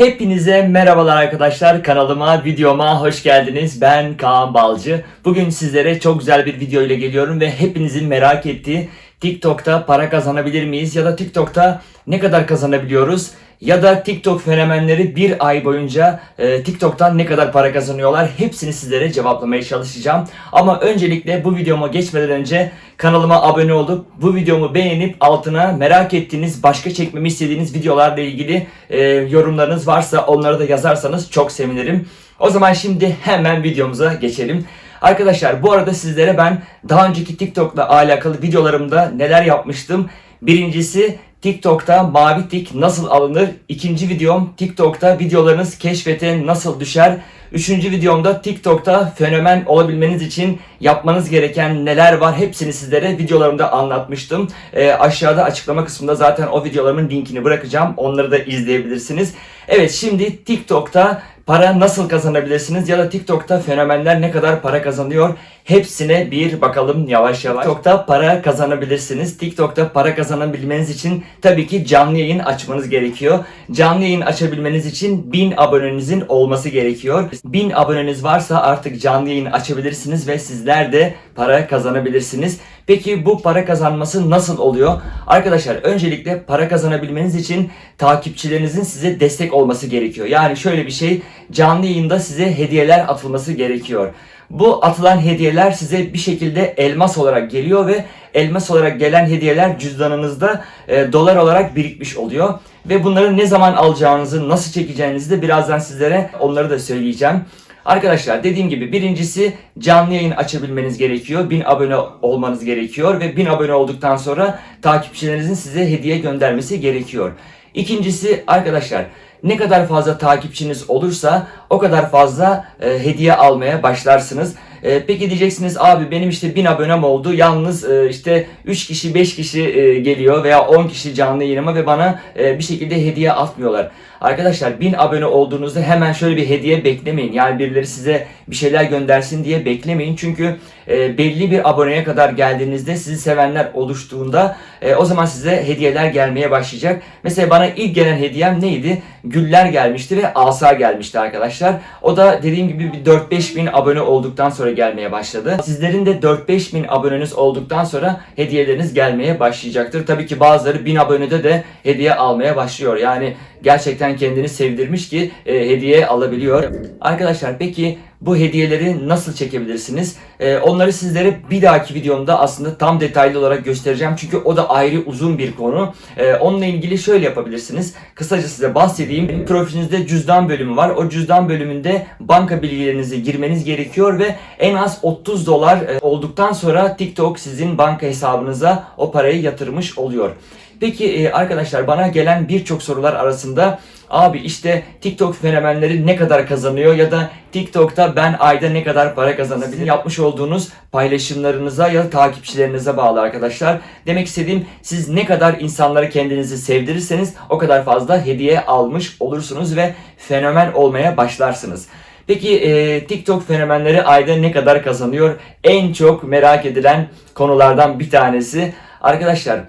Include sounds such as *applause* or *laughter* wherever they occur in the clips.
Hepinize merhabalar arkadaşlar. Kanalıma, videoma hoş geldiniz. Ben Kaan Balcı. Bugün sizlere çok güzel bir video ile geliyorum ve hepinizin merak ettiği TikTok'ta para kazanabilir miyiz ya da TikTok'ta ne kadar kazanabiliyoruz? Ya da TikTok fenomenleri bir ay boyunca e, TikTok'tan ne kadar para kazanıyorlar? Hepsini sizlere cevaplamaya çalışacağım. Ama öncelikle bu videoma geçmeden önce kanalıma abone olup bu videomu beğenip altına merak ettiğiniz, başka çekmemi istediğiniz videolarla ilgili e, yorumlarınız varsa onları da yazarsanız çok sevinirim. O zaman şimdi hemen videomuza geçelim. Arkadaşlar bu arada sizlere ben daha önceki TikTok'la alakalı videolarımda neler yapmıştım. Birincisi TikTok'ta mavi tik nasıl alınır? İkinci videom TikTok'ta videolarınız keşfete nasıl düşer? Üçüncü videomda TikTok'ta fenomen olabilmeniz için yapmanız gereken neler var? Hepsini sizlere videolarımda anlatmıştım. Ee, aşağıda açıklama kısmında zaten o videolarımın linkini bırakacağım. Onları da izleyebilirsiniz. Evet şimdi TikTok'ta para nasıl kazanabilirsiniz ya da TikTok'ta fenomenler ne kadar para kazanıyor hepsine bir bakalım yavaş yavaş. TikTok'ta para kazanabilirsiniz. TikTok'ta para kazanabilmeniz için tabii ki canlı yayın açmanız gerekiyor. Canlı yayın açabilmeniz için 1000 abonenizin olması gerekiyor. 1000 aboneniz varsa artık canlı yayın açabilirsiniz ve sizler de para kazanabilirsiniz. Peki bu para kazanması nasıl oluyor? Arkadaşlar öncelikle para kazanabilmeniz için takipçilerinizin size destek olması gerekiyor. Yani şöyle bir şey canlı yayında size hediyeler atılması gerekiyor. Bu atılan hediyeler size bir şekilde elmas olarak geliyor ve elmas olarak gelen hediyeler cüzdanınızda e, dolar olarak birikmiş oluyor. Ve bunları ne zaman alacağınızı, nasıl çekeceğinizi de birazdan sizlere onları da söyleyeceğim. Arkadaşlar dediğim gibi birincisi canlı yayın açabilmeniz gerekiyor. 1000 abone olmanız gerekiyor ve 1000 abone olduktan sonra takipçilerinizin size hediye göndermesi gerekiyor. İkincisi arkadaşlar ne kadar fazla takipçiniz olursa o kadar fazla e, hediye almaya başlarsınız. E, peki diyeceksiniz abi benim işte 1000 abonem oldu yalnız e, işte 3 kişi 5 kişi e, geliyor veya 10 kişi canlı yayınıma ve bana e, bir şekilde hediye atmıyorlar. Arkadaşlar 1000 abone olduğunuzda hemen şöyle bir hediye beklemeyin. Yani birileri size bir şeyler göndersin diye beklemeyin. Çünkü e, belli bir aboneye kadar geldiğinizde sizi sevenler oluştuğunda e, o zaman size hediyeler gelmeye başlayacak. Mesela bana ilk gelen hediyem neydi? Güller gelmişti ve asa gelmişti arkadaşlar. O da dediğim gibi bir 4-5 bin abone olduktan sonra gelmeye başladı. Sizlerin de 4-5 bin aboneniz olduktan sonra hediyeleriniz gelmeye başlayacaktır. Tabii ki bazıları 1000 abonede de hediye almaya başlıyor. Yani gerçekten kendini sevdirmiş ki e, hediye alabiliyor. Arkadaşlar peki bu hediyeleri nasıl çekebilirsiniz? E, onları sizlere bir dahaki videomda aslında tam detaylı olarak göstereceğim. Çünkü o da ayrı uzun bir konu. E, onunla ilgili şöyle yapabilirsiniz. Kısaca size bahsedeyim. Profilinizde cüzdan bölümü var. O cüzdan bölümünde banka bilgilerinizi girmeniz gerekiyor ve en az 30 dolar e, olduktan sonra TikTok sizin banka hesabınıza o parayı yatırmış oluyor. Peki e, arkadaşlar bana gelen birçok sorular arasında abi işte TikTok fenomenleri ne kadar kazanıyor ya da TikTok'ta ben ayda ne kadar para kazanabilirim yapmış olduğunuz paylaşımlarınıza ya da takipçilerinize bağlı arkadaşlar. Demek istediğim siz ne kadar insanları kendinizi sevdirirseniz o kadar fazla hediye almış olursunuz ve fenomen olmaya başlarsınız. Peki e, TikTok fenomenleri ayda ne kadar kazanıyor? En çok merak edilen konulardan bir tanesi. Arkadaşlar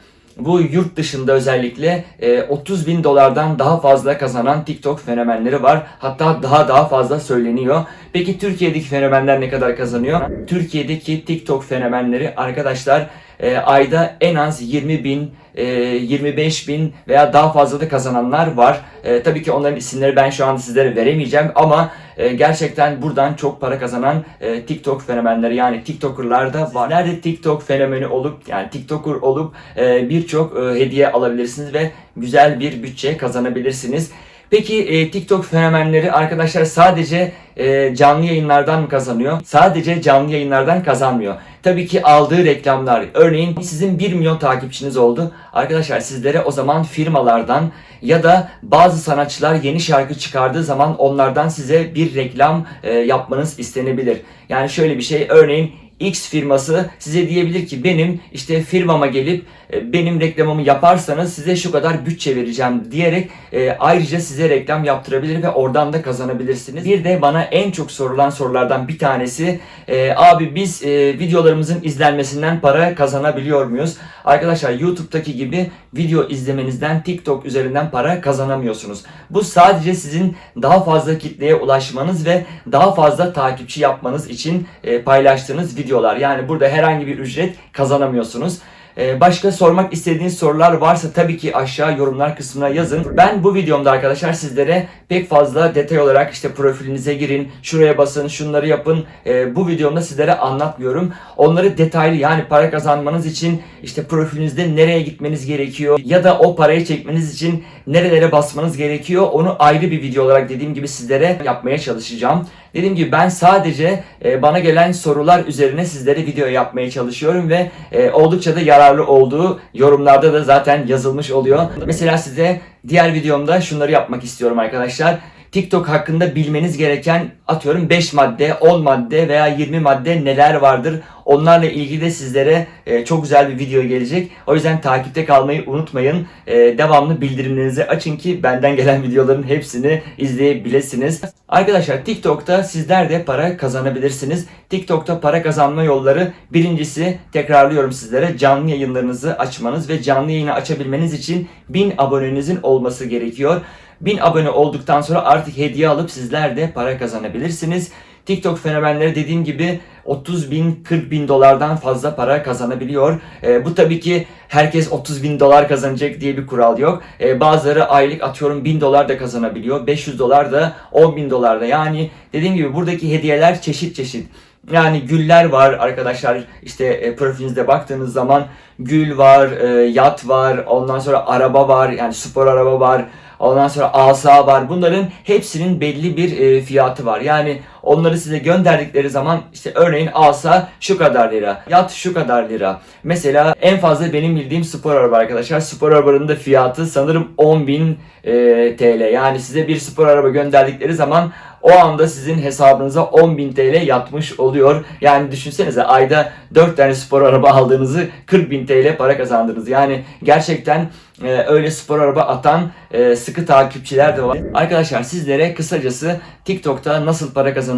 bu yurt dışında özellikle e, 30 bin dolardan daha fazla kazanan TikTok fenomenleri var. Hatta daha daha fazla söyleniyor. Peki Türkiye'deki fenomenler ne kadar kazanıyor? Türkiye'deki TikTok fenomenleri arkadaşlar e, ayda en az 20 bin, e, 25 bin veya daha fazla da kazananlar var. E, tabii ki onların isimleri ben şu anda sizlere veremeyeceğim ama e, gerçekten buradan çok para kazanan e, TikTok fenomenleri yani TikToker'lar da var. Nerede TikTok fenomeni olup yani TikToker olup e, birçok e, hediye alabilirsiniz ve güzel bir bütçe kazanabilirsiniz. Peki e, TikTok fenomenleri arkadaşlar sadece e, canlı yayınlardan mı kazanıyor? Sadece canlı yayınlardan kazanmıyor. Tabii ki aldığı reklamlar. Örneğin sizin 1 milyon takipçiniz oldu. Arkadaşlar sizlere o zaman firmalardan ya da bazı sanatçılar yeni şarkı çıkardığı zaman onlardan size bir reklam e, yapmanız istenebilir. Yani şöyle bir şey örneğin X firması size diyebilir ki benim işte firmama gelip e, benim reklamımı yaparsanız size şu kadar bütçe vereceğim diyerek e, ayrıca size reklam yaptırabilir ve oradan da kazanabilirsiniz. Bir de bana en çok sorulan sorulardan bir tanesi e, abi biz videolarımızın izlenmesinden para kazanabiliyor muyuz? Arkadaşlar YouTube'daki gibi video izlemenizden TikTok üzerinden para kazanamıyorsunuz. Bu sadece sizin daha fazla kitleye ulaşmanız ve daha fazla takipçi yapmanız için paylaştığınız videolar. Yani burada herhangi bir ücret kazanamıyorsunuz. Ee, Başka sormak istediğiniz sorular varsa tabii ki aşağı yorumlar kısmına yazın. Ben bu videomda arkadaşlar sizlere pek fazla detay olarak işte profilinize girin, şuraya basın, şunları yapın. Ee, bu videomda sizlere anlatmıyorum. Onları detaylı yani para kazanmanız için işte profilinizde nereye gitmeniz gerekiyor ya da o parayı çekmeniz için nerelere basmanız gerekiyor. Onu ayrı bir video olarak dediğim gibi sizlere yapmaya çalışacağım. Dediğim gibi ben sadece e, bana gelen sorular üzerine sizlere video yapmaya çalışıyorum ve e, oldukça da yararlı olduğu yorumlarda da zaten yazılmış oluyor. Mesela size diğer videomda şunları yapmak istiyorum arkadaşlar. TikTok hakkında bilmeniz gereken atıyorum 5 madde, 10 madde veya 20 madde neler vardır? Onlarla ilgili de sizlere e, çok güzel bir video gelecek. O yüzden takipte kalmayı unutmayın. E, devamlı bildirimlerinizi açın ki benden gelen *laughs* videoların hepsini izleyebilirsiniz. Arkadaşlar TikTok'ta sizler de para kazanabilirsiniz. TikTok'ta para kazanma yolları birincisi tekrarlıyorum sizlere canlı yayınlarınızı açmanız ve canlı yayını açabilmeniz için 1000 abonenizin olması gerekiyor. 1000 abone olduktan sonra artık hediye alıp sizler de para kazanabilirsiniz. TikTok fenomenleri dediğim gibi 30 bin 40 bin dolardan fazla para kazanabiliyor. Ee, bu tabii ki herkes 30 bin dolar kazanacak diye bir kural yok. Ee, bazıları aylık atıyorum 1000 dolar da kazanabiliyor. 500 dolar da 10 bin dolar da. Yani dediğim gibi buradaki hediyeler çeşit çeşit. Yani güller var arkadaşlar işte e, profilinizde baktığınız zaman gül var, e, yat var, ondan sonra araba var yani spor araba var. Ondan sonra asa var. Bunların hepsinin belli bir e, fiyatı var. Yani onları size gönderdikleri zaman işte örneğin asa şu kadar lira, yat şu kadar lira. Mesela en fazla benim bildiğim spor araba arkadaşlar. Spor arabanın da fiyatı sanırım 10.000 e, TL. Yani size bir spor araba gönderdikleri zaman o anda sizin hesabınıza 10.000 TL yatmış oluyor. Yani düşünsenize ayda 4 tane spor araba aldığınızı 40.000 TL para kazandınız. Yani gerçekten e, öyle spor araba atan e, sıkı takipçiler de var. Arkadaşlar sizlere kısacası TikTok'ta nasıl para kazanabilirsiniz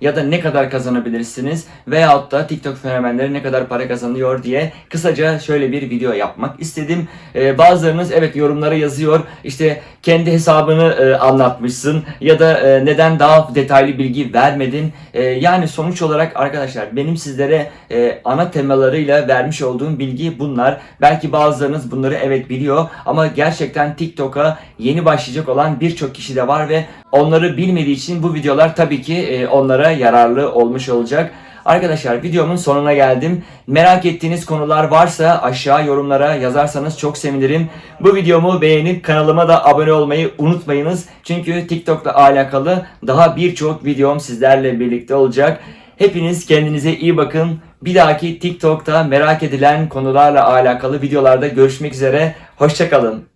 ya da ne kadar kazanabilirsiniz veyahut da TikTok fenomenleri ne kadar para kazanıyor diye kısaca şöyle bir video yapmak istedim. E, bazılarınız evet yorumlara yazıyor işte kendi hesabını e, anlatmışsın ya da e, neden daha detaylı bilgi vermedin. E, yani sonuç olarak arkadaşlar benim sizlere e, ana temalarıyla vermiş olduğum bilgi bunlar. Belki bazılarınız bunları evet biliyor ama gerçekten TikTok'a yeni başlayacak olan birçok kişi de var ve onları bilmediği için bu videolar tabii ki e, onlara yararlı olmuş olacak. Arkadaşlar videomun sonuna geldim. Merak ettiğiniz konular varsa aşağı yorumlara yazarsanız çok sevinirim. Bu videomu beğenip kanalıma da abone olmayı unutmayınız. Çünkü TikTok'la alakalı daha birçok videom sizlerle birlikte olacak. Hepiniz kendinize iyi bakın. Bir dahaki TikTok'ta merak edilen konularla alakalı videolarda görüşmek üzere. Hoşçakalın.